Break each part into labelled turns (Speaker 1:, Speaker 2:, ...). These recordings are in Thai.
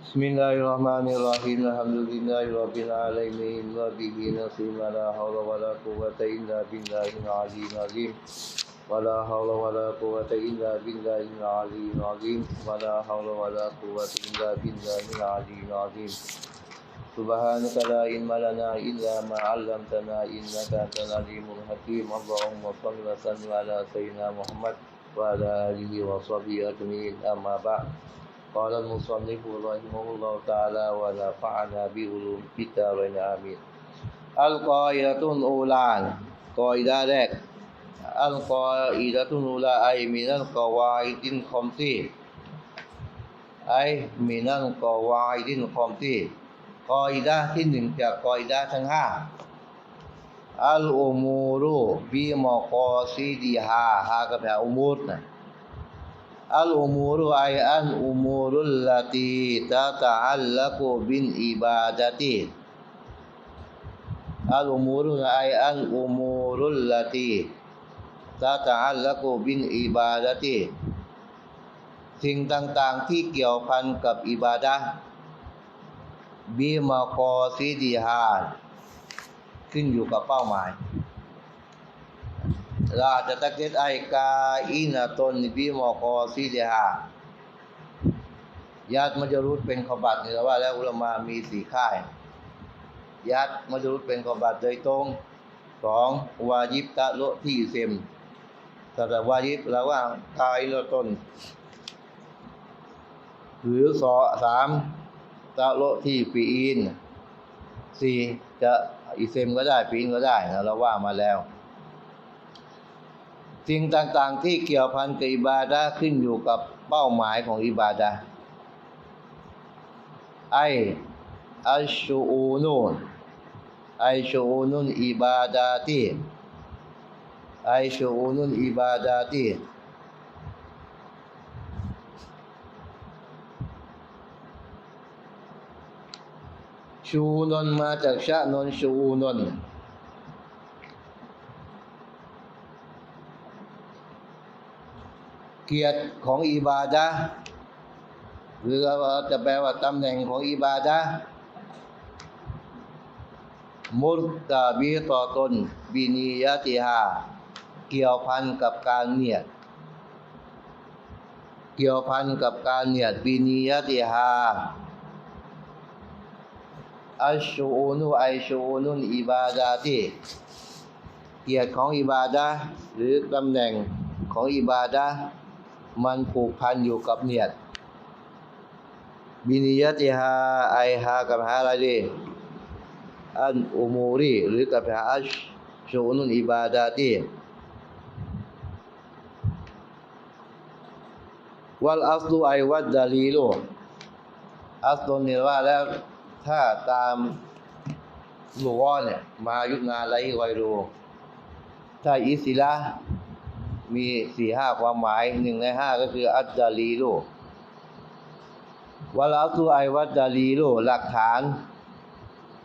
Speaker 1: Bismillahirrahmanirrahim. Alhamdulillahirabbil alamin. Wa bihi nasta'in. La hawla wa la quwwata illa billahil aliyyil azim. Wa la hawla wa la quwwata illa billahil aliyyil azim. Wa la hawla wa la quwwata illa billahil aliyyil azim. Subhanaka la ilma lana illa ma 'allamtana innaka antal alimul hakim. Allahumma salli wa sallim ala sayyidina Muhammad wa ala alihi wa sahbihi ajma'in. Amma ba'du. قال المصنف رحمه الله تعالى ونفعنا بعلوم الدارين آمين القاعدة الأولى قاعدة แรก القاعدة الأولى أي من القواعد الخمس أي من القواعد الخمس กออิดะห์ที่หนึ่งจากกออิดะห์ทั้งห้าอัลอุมูรุบิมอกอซีดีฮาฮาก็แปลอุมูรนะ อัลอุมูรุไออันอุมูรุลลตีตะตะอัลลักุบินอิบาดะติอัลอุมูรุไออันอุมูรุลลตีตะตะอัลลักุบินอิบาดะติสิ่งต่างๆที่เกี่ยวพันกับอิบาดะบีมากอซีดีฮาขึ้นอยู่กับเป้าหมาย ราจะตะเกียไอกาอินาตนบีมากอซีดีฮาญาติมัจรุษเป็นขบัตนี่เราว่า แล้วอุลามามีสี่ค่ายญาติมัจรุษเป็นขบัตโดยตรงสองวาญิบตะโลที่เซมแต่แต่วาญิบเราว่ากาอินาตน หรือสอสามตะโลที่ปีอินสี่จะอิเซมก็ได้ปีอินก็ได้นะเราว่ามาแล้ว สิ่งต่างๆที่เกี่ยวพันกับอิบาดะห์ขึ้นอยู่กับเป้าหมายของอิบาดะห์ไออัชชูอูนุนไอชูนุนอิบาดาตีไอชูอูนุนอิบาดาตีชูนนมาจากชะนนชูนน เกียรติของอิบาดะหรือว่าจะแปลว่าตำแหน่งของอิบาดะมุรตาบีต่อตนบินียะติฮาเกี่ยวพันกับการเนียด เกี่ยวพันกับการเนียดบินียะติฮาอัชชูนุไอชูนุนอิบาดาติเกียรติของอิบาดะหรือตำแหน่งของอิบาดะ มันผูกพันอยู่กับเนียดบินิยติฮาไอฮากับฮาอะไรดีอันอุมูรีหรือกับฮาอัชชูนุนอิบาดาติวัลอัสลูไอวัดดาลีโลอัสลุนี่ว่าแล้วถ้าตามลูกอเนี่ยมายุนาไรไวรูถ้าอิสิละ มีสี่ห้าความหมายหนึ่งในห้าก็คืออัดดาลีโลวะลาตุไอวัดดาลีโลหลักฐาน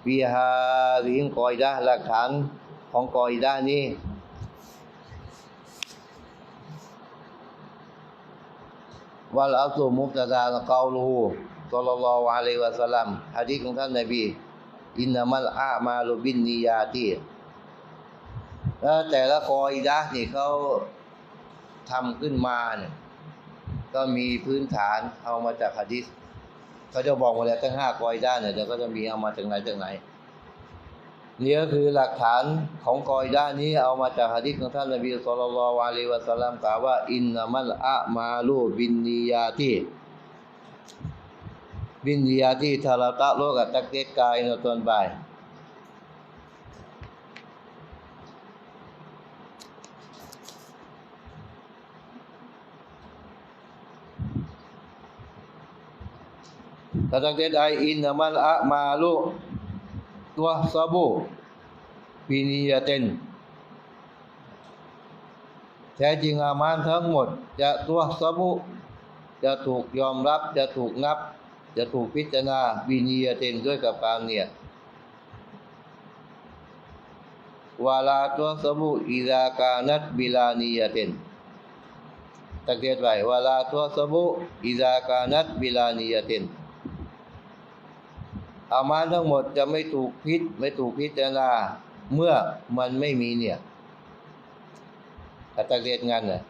Speaker 1: ปีฮาริงกอยดาหลักฐานของกอยดานี้วัลอัสลุมุตตะดาเกาลูสัลลัลลอฮุอะลัยวะสัลลัมหะดีของท่านนบีอินนามัลอามาลุบินนียาตีแล้วแต่ละกออิดะนี่เขา ทำขึ้นมาเนี่ยก็มีพื้นฐานเอามาจากหะดีษเขาจะบอกมาแล้วทั้งห้ากออิดะห์เนี่ยเดี๋ยวก็จะมีเอามาจากไหนจากไหนนี่ก็คือหลักฐานของกออิดะห์นี้เอามาจากหะดีษของท่านนบีศ็อลลัลลอฮุอะลัยฮิวะสัลลัมกล่าวว่า อินนามัลอามาลุบินนียาตีบินนียาที่ทาราตะโลกับตักเตกายในตอนบ่าย ถ้าตักเตไออินนามัลอะมาลุตัวซาบูบินิยเตนแท้จริงอามานทั้งหมด จะตัวซาบุจะถูกยอมรับจะถูกนับ จะถูกพิจารณาวินียเตนด้วยกับการเนี่ยวาลาตัวสมุอิรากานัตบิลานียเตนตักเดียดไว้วาลาตัวสมุอิรากานัตบิลานียเตน อามานทั้งหมดจะไม่ถูกพิษไม่ถูกพิจารณาเมื่อมันไม่มีเนี่ยกตักเรียนงานน่ะ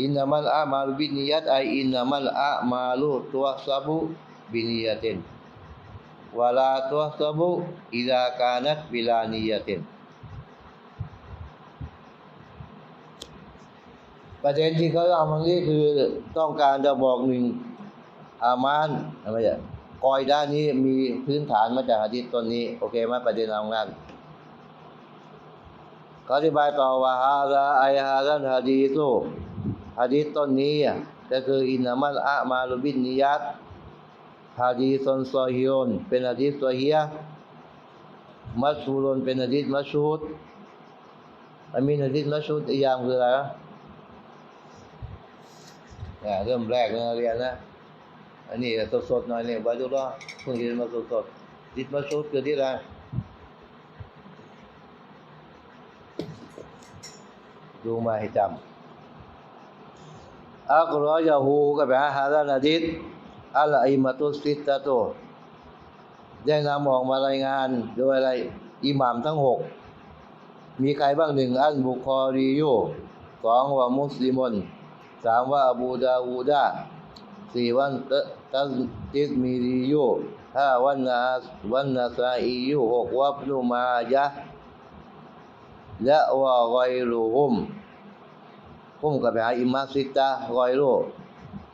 Speaker 1: อินนามัลอามาลุบินิยัตไออินนามัลอามาลุตัวซาบุบินิยัตินวลาตัวซาบุอิดากานัตบิลานิยัตินประเด็นที่เขาเอามานี้คือต้องการจะบอกหนึ่งอามานอะไรอย่าง กอยด้านนี้มีพื้นฐานมาจากหะดีษต้นนี้ โอเคไหมประเด็นเอางั้นอธิบายต่อว่าฮาซาไอฮาซันฮะดีสุฮะดีษต้นนี้อะก็คืออินามัลอะมาลุบินนิยัตฮะดีซอนซอฮิยนเป็นฮะดีษซอฮียะมัชฮูรนเป็นฮะดีษมัชฮูดอามีฮะดีษมัชฮูดอีกอย่างคืออะไรวะเนี่ยเริ่มแรกเลยนะเรียนนะ อันนี้สดๆหน่อยเนี่ยบาดุลลอเพิ่งเรียนมาสดๆดิษมัชฮูดคือที่ไรดูมาให้จำอักรอยาฮูก็แปลว่าฮาดานาดิษอัลอิมาตุสิตตะโตได้นำออกมารายงานโดยอะไรอิหม่ามทั้งหกมีใครบ้างหนึ่งอันบุคอรียูสองว่ามุสลิมนสามว่าอบูดาวูดา สี่วันตัสติสมีรียูห้าวันนาวันนาซาอียูหกวับนุมายะและว่าไกรูฮุมฮุมก็ไปหาอิมามซิตาไกรู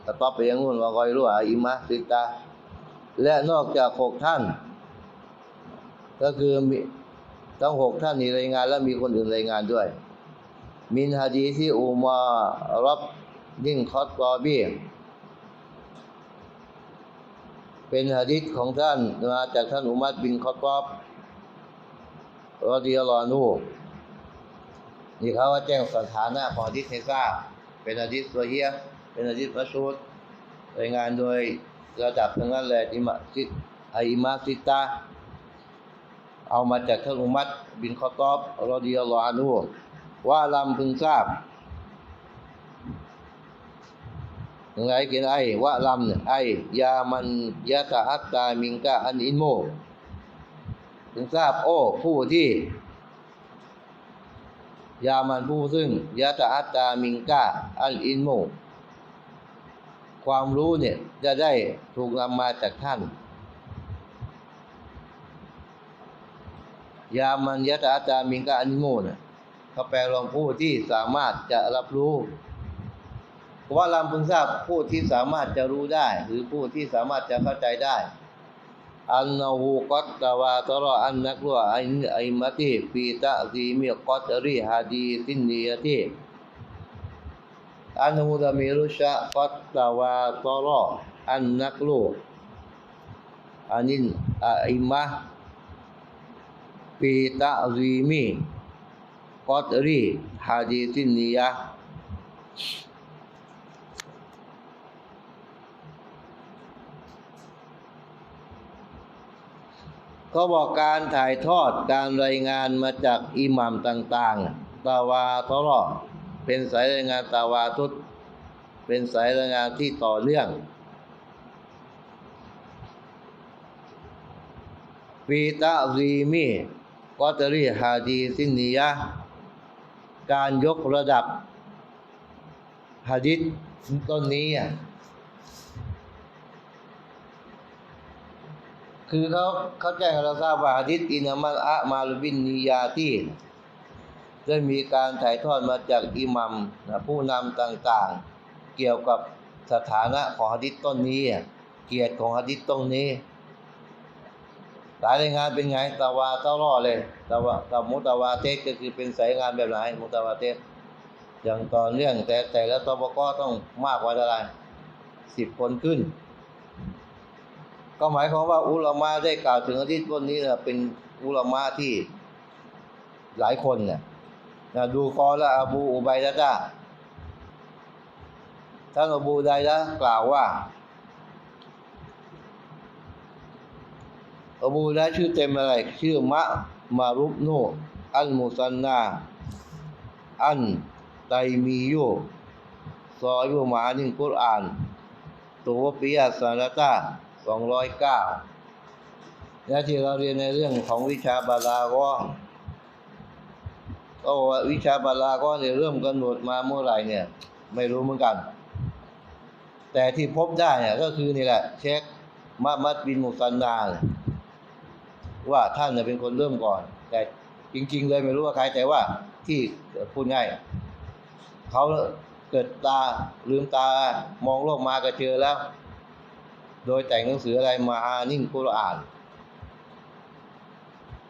Speaker 1: แต่ต่อไปยังนู้นว่าไกรูหาอิมามซิตาและนอกจากหกท่าน ก็คือมีทั้งหกท่านนี้รายงาน และมีคนอื่นรายงานด้วย มินฮะดีที่อุมารับยิ่งคอตกอบี เป็นฮะดีษของท่านมาจากท่านอุมัดบินคอตอบรอดิยัลอนฮุนี่เขาว่าแจ้งสถานะของฮะดิษให้ทราเป็นฮะดิษตัวเฮียเป็นฮะดิษมัชูดรายงานโดยระดับทั้งนั้นแหละอิมาซิไออิมาซิตาเอามาจากท่านอุมัดบินคอตอบรอดิยัลอนฮุว่าลำพึงทราบ ยังไงเขียนไอ้ว่าลำเนี่ยไอ้ยามันยะตะอัตตามิงกะอันอินโมพึงทราบโอ้ผู้ที่ ยามันผู้ซึ่งยะตะอัตตามิงกาอัลอินโมความรู้เนี่ยจะได้ถูกนำมาจากท่าน ยามันยะตะอัตตามิงกาอัลอินโมเนี่ยเขาแปลรวมผู้ที่สามารถจะรับรู้ เพราะว่าลำพึงทราบผู้ที่สามารถจะรู้ได้ หรือผู้ที่สามารถจะเข้าใจได้อันนาหูกัตตาวาตรออันนักลัวอันไอมติฟีตะซีมีกัตรีฮาดีสินนียติอันหูดามิรุชะกัตตาวาตรออันนักลัวอันินไอมะฟีตะซีมีกัตรีฮาดีสินนียะ เขาบอกการถ่ายทอดการรายงานมาจากอิหมัมต่างๆ ตาวาทอรอเป็นสายรายงานตาวาทุตเป็นสายรายงานที่ต่อเนื่องฟีตาซีมีกอตรีฮาดีซินนียะการยกระดับฮะดิษต้นนี้อะ คือเขาเขาแจ้งให้เราทราบว่าหะดิษอินามัลอะมาลบินนิยาที่ได้มีการถ่ายทอดมาจากอิหมัมนะผู้นำต่างๆ เกี่ยวกับสถานะของหะดิษต้นนี้ เกียรติของหะดิษต้นนี้สายรายงานเป็นไงตาวาเต้ารอเลยตาวาตามุตาวาเทศก็คือเป็นสายงานแบบไหนมุตาวาเทศอย่างต่อเนื่องแต่แต่ละตบก็ต้องมากกว่าเท่าไรสิบคนขึ้น ก็หมายความว่าอุลามาได้กล่าวถึงอาทิตย์ต้นนี้นะเป็นอุลามาที่หลายคนเนี่ยนะดูกอละอบูอุบัยดะตาท่านอบูไดละกล่าวว่าอบูไดชื่อเต็มอะไร ชื่อมะมารุบโนอันมุสันนาอันไตมีโยซอยุมานินกุรอาน ตัวปิยาสารตา สองร้อยเก้านและที่เราเรียนในเรื่องของวิชาบาลาก็ก็ว่าวิชาบาลาก็เนี่ยเริ่มกำหนดมาเมื่อไหร่เนี่ย ไม่รู้เหมือนกัน แต่ที่พบได้เนี่ยก็คือนี่แหละ เช็คมัดมัดบินมุสันนาเนี่ยว่าท่านเนี่ยเป็นคนเริ่มก่อน แต่จริง ๆ เลยไม่รู้ว่าใครแต่ว่าที่พูดง่ายเขาเกิดตาลืมตามองโลกมาก็เจอแล้ว โดยแต่งหนังสืออะไรมาอานิ่งกุรอาน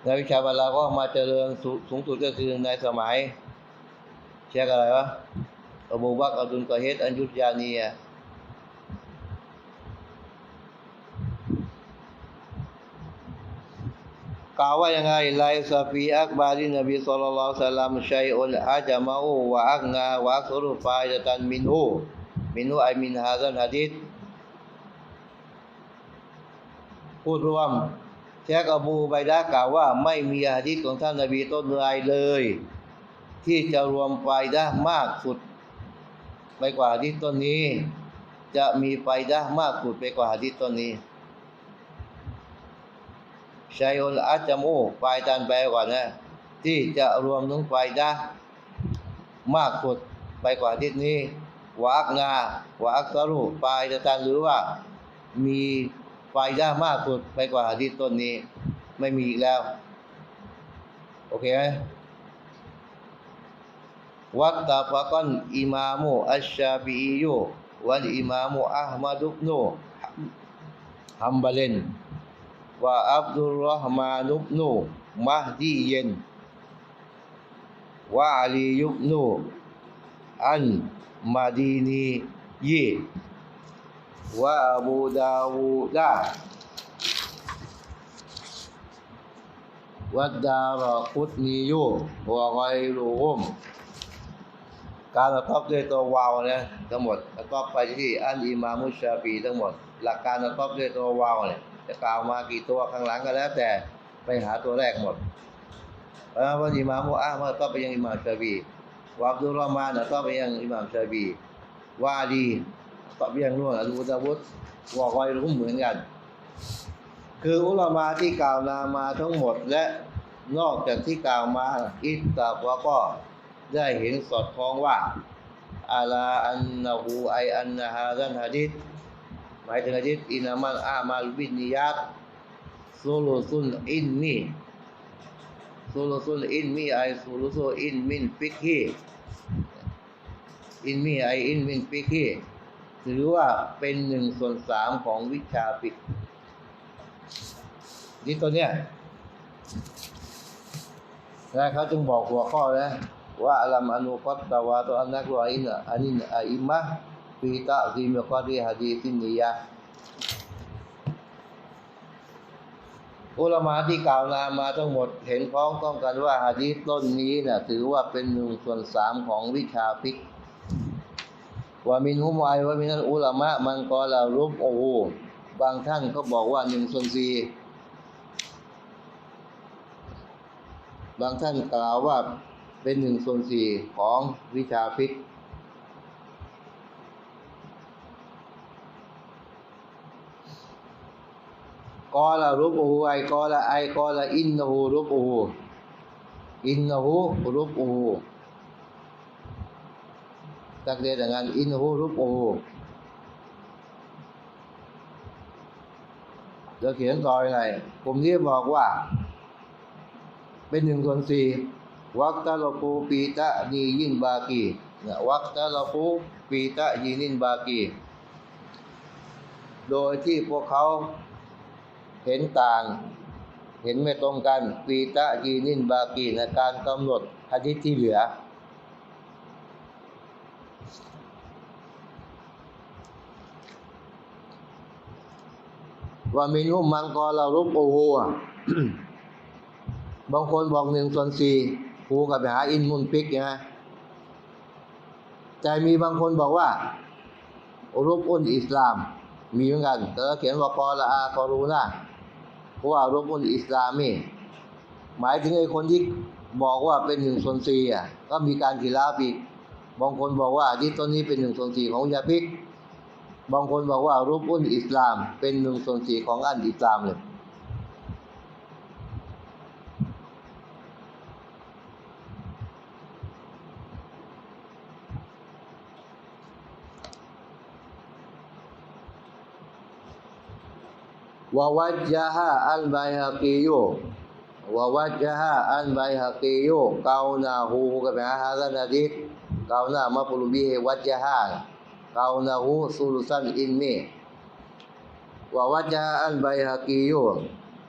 Speaker 1: ในวิชาบาลาก็มาเจริญสูงสุดก็คือในสมัยเช็คอะไรวะอบูบักอับดุลกอเฮดอันยุทยานียกล่าวว่ายังไงไลซาฟีอักบารินบีศ็อลลัลละลัยฮิวะซัลลัมชัยอุนอาจามะอูวะอักนาวะอักรุฟาอิดะตันมินูมินูไอมินฮาซัลฮะดีษ พูดรวมเชคอบูไบดะกล่าวว่าไม่มีหะดีษของท่านนบีต้นรายเลย ที่จะรวมไฟดะมากสุด ไปกว่าหะดีษต้นนี้ จะมีไฟดะมากสุดไปกว่าหะดีษต้นนี้ชัยอลอาจามูไฟตันแปลก่อนนะที่จะรวมถึงไฟดะมากสุดไปกว่าทิศนี้ วาอักงาวาอักสรุไฟจะตันหรือว่ามี ฟาอิดมากสุดไปกว่าที่ต้นนี้ ไม่มีอีกแล้ว โอเคไหมวัตตาฟะกันอิมามุอัชชาบียูวัลอิมามุอัลมาดุบนูฮัมบัลินว่าอับดุลรอฮมานุบนูมะดีเยนวะอาลียุบนูอันมาดีนียี Dawud wa Daraqutni wa ghairuhum การประกอบด้วยตัววาวนะทั้งหมดประกอบไปที่อันอิมามุชาฟีทั้งหมด หลักการประกอบด้วยตัววาวเนี่ยจะกล่าวมากี่ตัวข้างหลังก็แล้ว แต่ไปหาตัวแรกหมดเพราะว่าอิมามอะมันก็ไปยังอิมามชาบีวาอับดุลรอมานก็ไปยังอิมามชาบีวาดี ก็ไปยังนู่นอบูดาวุฒวอกอยรู้เหมือนกัน คืออุลามาที่กล่าวนามาทั้งหมดและนอกจากที่กล่าวมาอิตตาว่าก็ได้เห็นสอดคล้องว่าอาลาอันนะฮูไออันนะฮาซันฮะดิษหมายถึงฮะดิษอินามันอามาลบินนิยัตซูลุซุนอินมีซูลุซุนอินมีไอซูลุซุอินมินฟิกฮีอินมีไออินมินฟิกฮี ถือว่าเป็นหนึ่งส่วนสามของวิชาฟิกนี่ตัวเนี้ยนะเขาจึงบอกหัวข้อนะว่าอัลลัมอนุกัตตาวาตัวอันนักรออินอันนินอิมมะฟีตะซีมกอดีฮะดีซินียะอุลามาที่กล่าวนามาทั้งหมดเห็นพ้องต้องกันว่าฮะดีต้นนี้นะ่ะถือว่าเป็นหนึ่งส่วนสามของวิชาฟิก ว่ามินฮุมไอว่ามินันอุลามะ มันกอลารุบโอโหบางท่านก็บอกว่าหนึ่งส่วนสี่บางท่านกล่าวว่าเป็นหนึ่งส่วนสี่ของวิชาฟิกกอลารุบอูไอกอลาไอกอลาอินนูรุบอูอินนูรุบอู ตักเรียนอย่างนั้นอินนูรุบอูจะเขียนต่อยังไงผมนี้บอกว่า เป็นหนึ่งส่วนสี่วักตะลปูปีตะนียินบากีนะวักตะลปูปีตะยีนินบากีโดยที่พวกเขาเห็นต่าง เห็นไม่ตรงกันปีตะยีนินบากีในการกำหนดหะดิษที่เหลือ ว่ามินุมมังกรเรารุบโอโหบางคนบอกหนึ่งส่วนสี่ครูกับไปหาอินมุนปิกใช่ไหมแต่มีบางคนบอกว่ารูปอุนอิสลาม มีเหมือนกัน แต่เขียนว่ากอละอากอรูนะเพราะว่ารูปอุนอิสลามีหมายถึงไอ้คนที่บอกว่าเป็นหนึ่งส่วนสี่อะก็มีการกีฬาปีกบางคนบอกว่าที่ต้นนี้เป็นหนึ่งส่วนสี่ของยาพิก บางคนบอกว่ารูปอุ่นอิสลาม เป็นหนึ่งส่วนสี่ของอันอิสลามเลยววัจยะฮะอันไบฮะกิโยววัจยะฮะอันไบฮะกิโยกาวน้าหูกับฮะฮะกันอาทิตย์กาวน้ามาปรุบีเฮวัจยฮะ กาวนาฮูซุลุซันอินมีวะวัจยะอันไบฮะกียู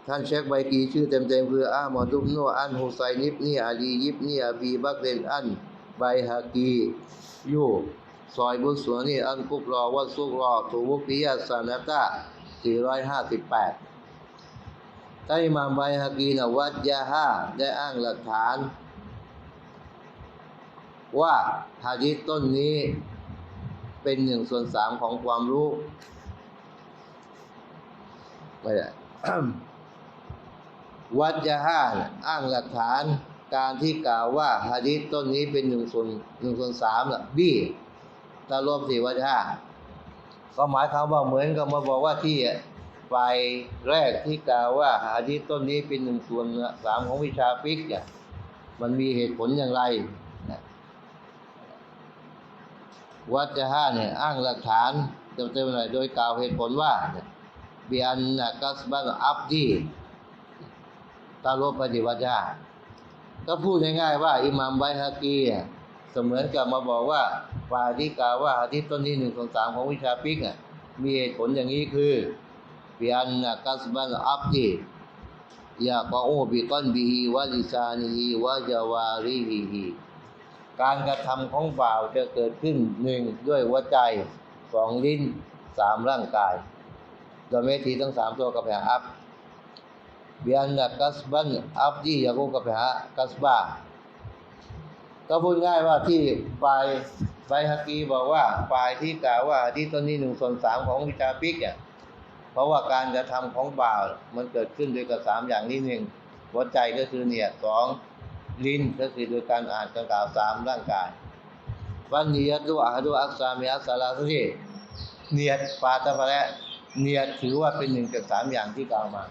Speaker 1: ท่านเช็คไบกีชื่อเต็มๆคืออาหมดุบโนอันฮุไซนิบนีอาลียิบนีอาบีบักเรนอันไบฮะกียูซอยบุสวนีอันกุบรอวัดซุกรอตูวุกิยะสานาตา458ถ้าอิมามไบฮากีนวัดยาฮาได้อ้างหลักฐาน ว่าฮะดีษต้นนี้ เป็นหนึ่งส่วนสามของความรู้ ไม่ได้วัดยาฮาน่ะอ้างหลักฐานการที่กล่าวว่าฮะดีษต้นนี้เป็นหนึ่งส่วนหนึ่งส่วนสามน่ะบี้ถ้ารวมสี่วัดยาฮาก็หมายความว่าเหมือนกับมาบอกว่าที่ฝ่ายแรกที่กล่าวว่าหาที่ต้นนี้เป็นหนึ่งส่วนสามของวิชาฟิกเนี่ยมันมีเหตุผลอย่างไรนะ วัดจะห้าเนี่ยอ้างหลักฐานเต็มๆหน่อยโดยกล่าวเหตุผลว่าเบียนนะกัสบันอับดีตาลบปฏิวัติห้าก็พูดง่ายๆว่าอิหมัมไบฮากีเนี่ยเสมือนกับมาบอกว่าฝ่ายที่กล่าวว่าอาทิตย์ต้นที่หนึ่งของสามของวิชาฟิกอะมีเหตุผลอย่างนี้คือเบียนนะกัสบันอับดียาปะโอบิกอนบีฮิวะลิซานีฮิวะจาวารีฮิฮิ การกระทำของบ่าวจะเกิดขึ้นหนึ่งด้วยหัวใจสองลิ้นสามร่างกายโดยเมทีทั้งสามตัวกับแผอัพเบียนนะกัสบันอับดียากูกับแผกัสบาก็พูดง่ายว่าที่ฝ่ายไบฮากีบอกว่าฝ่ายที่กล่าวว่าที่ต้นนี้หนึ่งส่วนสามของวิชาปิกเนี่ยเพราะว่าการกระทำของบ่าวมันเกิดขึ้นด้วยกับสามอย่างนี้หนึ่งหัวใจก็คือเนี่ยสอง ลิ้นก็คือโดยการอ่านการกล่าวสามร่างกาย วันเนียดดูอาดูอักษามีอักษาลาสุทีเนียดปาตะพะและเนียดถือว่าเป็นหนึ่งจากสามอย่างที่กล่าวมา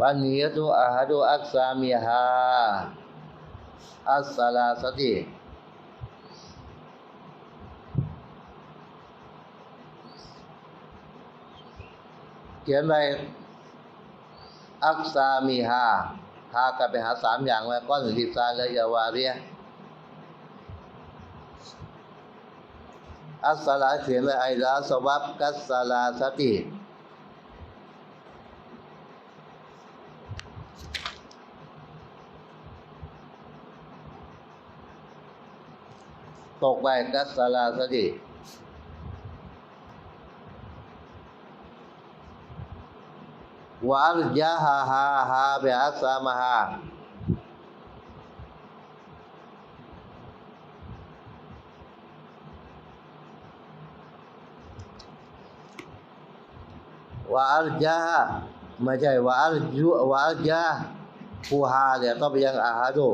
Speaker 1: วันเนียดดูอาดูอักษามีฮาอัสสลาสติเขียนไปอักษามีฮาากลับไปหาสามอย่างแล้วก้อนหิบซานและยาวาเรียอัสสลาเขียนไปไอลาสวับกัสสลาสติตกไปกัสสลาสติ วาลยะฮาฮาฮาเบอักษามหาว่าอัลยะไม่ใช่ว่าอัลยุว่าอัลยะผู้ฮาเนี่ยต้องไปยังอาฮาดู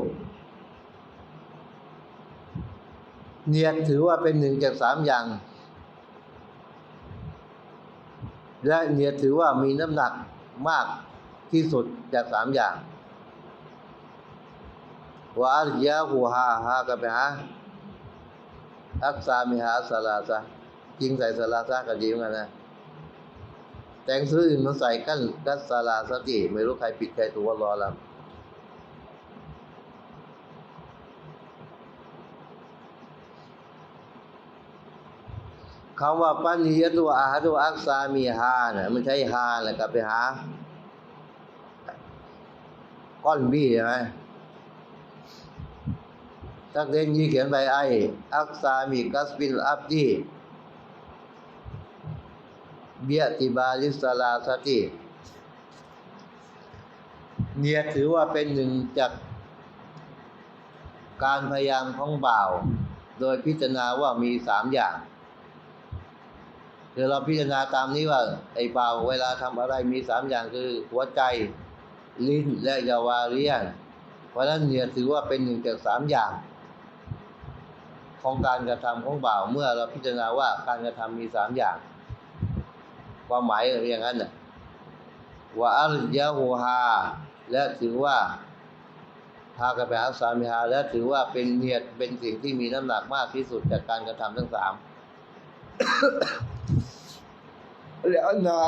Speaker 1: เนียดถือว่าเป็นหนึ่งจากสามอย่าง และเนียดถือว่ามีน้ำหนัก มากที่สุดจากสามอย่างวาเยะหูฮาฮากับไปฮะอักษามิหาสลาซะจริงใส่สลาซะก็ดีเหมือนกันนะแต่งซื้ออื่นมาใส่กันกัสสลาสติไม่รู้ใครผิดใครถูกว่ารอแล้ว คำว่าปัญญยตัวอาหาตัวอักษามีฮานี่ยมันใช้ฮาแล้วก็ไปหาก้อนบี้ใช่ไหมตักเดนยี่เขียนใบไออักษามีกัสบิลอับดีเบียติบาลิสลาสติเนียถือว่าเป็นหนึ่งจากการพยายามของบ่าว โดยพิจารณาว่ามีสามอย่าง เดี๋ยวเราพิจารณาตามนี้ว่า ไอ้บ่าวเวลาทำอะไรมีสามอย่างคือหัวใจลิ้นและยาวาเรียนเพราะฉะนั้นเนี่ยถือว่าเป็นหนึ่งจากสามอย่าง ของการกระทำของบ่าวเมื่อเราพิจารณาว่าการกระทำมีสามอย่าง ความหมายอย่างนั้นน่ะว่าอัลยะฮูฮาและถือว่าพากันไปหาสามีฮาและถือว่าเป็นเนียดเป็นสิ่งที่มีน้ำหนักมากที่สุดจากการกระทำทั้งสาม แล้วนา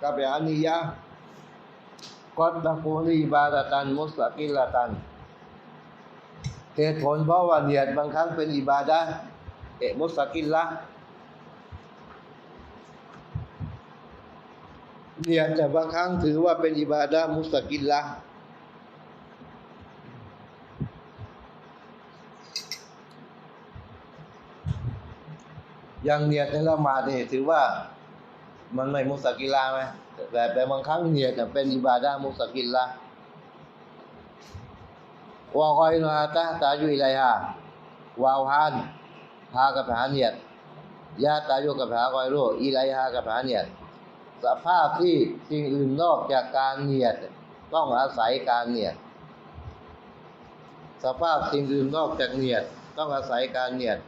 Speaker 1: ก็ไปอานิยะกอดตะกูลีบาตันมุสตะกิลละตันเหตุผลเพราะว่าเนียดบางครั้งเป็นอิบาดะเอมุสตะกิลละเนียดแต่บางครั้งถือว่าเป็นอิบาดะมุสตะกิลละ ย่างเนียดในละหมาดนี่ถือว่ามันไม่มุสกิลาไหมแต่แต่บางครั้งเนียดเนี่ยเป็นอิบาดะห์มุสกิลาวะกอยนาตะตาอยุอิไลฮาวาวฮานฮากับหาเนียดยาตายุกับหากอยโรอิไลฮากับหาเนียดสภาพที่สิ่งอื่นนอกจากการเนียดต้องอาศัยการเนียดสภาพสิ่งอื่นนอกจากเนียดต้องอาศัยการเนียด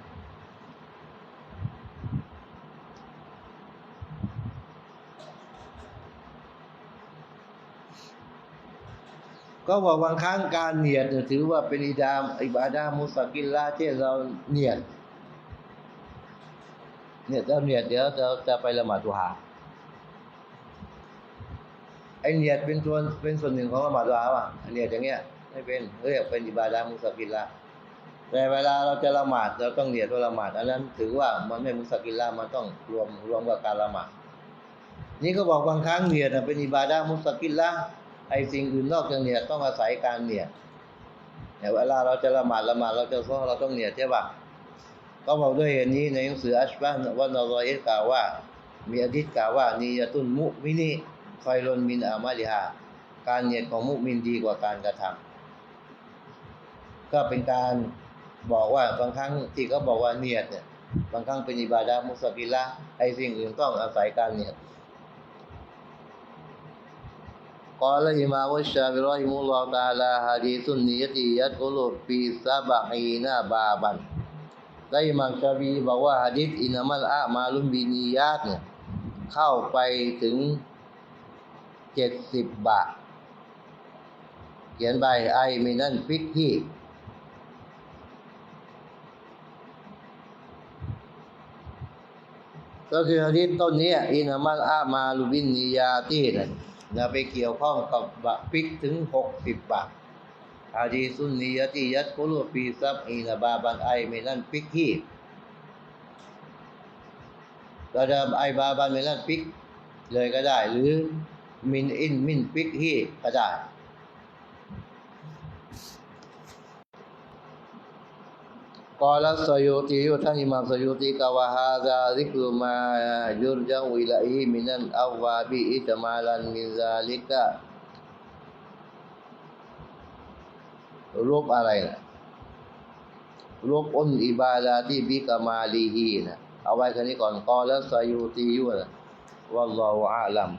Speaker 1: ก็บอกบางครั้งการเนียดถือว่าเป็นอิดามอิบาดามุสกิลละที่เราเนียดเนี่ยเราเนียดเดี๋ยวจะจะไปละหมาดดุฮาไอเนียดเป็นส่วนเป็นส่วนหนึ่งของละหมาดดุฮาว่ะเนียดอย่างเงี้ยไม่เป็นเรียกเป็นอิบาดามุสกิลละแต่เวลาเราจะละหมาดเราต้องเนียดว่าละหมาดอันนั้นถือว่ามันไม่มุสกิลละมันต้องรวมรวมกับการละหมาดนี่ก็บอกบางครั้งเนียดเป็นอิบาดามุสกิลละ ไอ้สิ่งอื่นนอกจากเนียดต้องอาศัยการเนียดแต่เวลาเราจะละหมาดละหมาดเราจะซ้อเราต้องเนียดใช่ปะก็บอกด้วยเหตุนี้ในหนังสืออัชบะห์ว่านรอยกล่าวว่า มีอดิษกล่าวว่านียตุนมุมินีคอยรนมินอามาลิฮาการเนียดของมุมินดีกว่าการกระทำก็เป็นการบอกว่าบางครั้งที่เขาบอกว่าเนียดเนี่ยบางครั้งเป็นอิบาดะมุสกิละไอ้สิ่งอื่นต้องอาศัยการเนีย قال الإمام الشافعي رحمه الله تعالى حديث النية يدخل في سبعين بابا ได้อิหมัมชาบีบอกว่าหะดิษอินามัลอามาลุมบินียาตเนี่ยเข้าไปถึงเจ็ดสิบบาท เขียนไปไอมินันฟิกฮีก็คือหะดิษต้นเนี้ยอินามัลอามาลุบินียาตีนั่น นะไปเกี่ยวข้องกับบะปิกถึงหกสิบบาทอาดีสุนนียติยัตโคลูปีซับอีนาบาบันไอเมลันปิกฮีก็จะไอบาบันเมลันปิกเลยก็ได้ หรือมินอินมินปิกฮีก็ได้ วาบิอิตมาลันมินซาลิกะรูปอะไรนะรูปอุนอิบาดาที่บิกามาลีฮีนะเอาไว้แค่นี้ก่อนกอแล้วสยุตียูนะวัลลอฮุอาลัม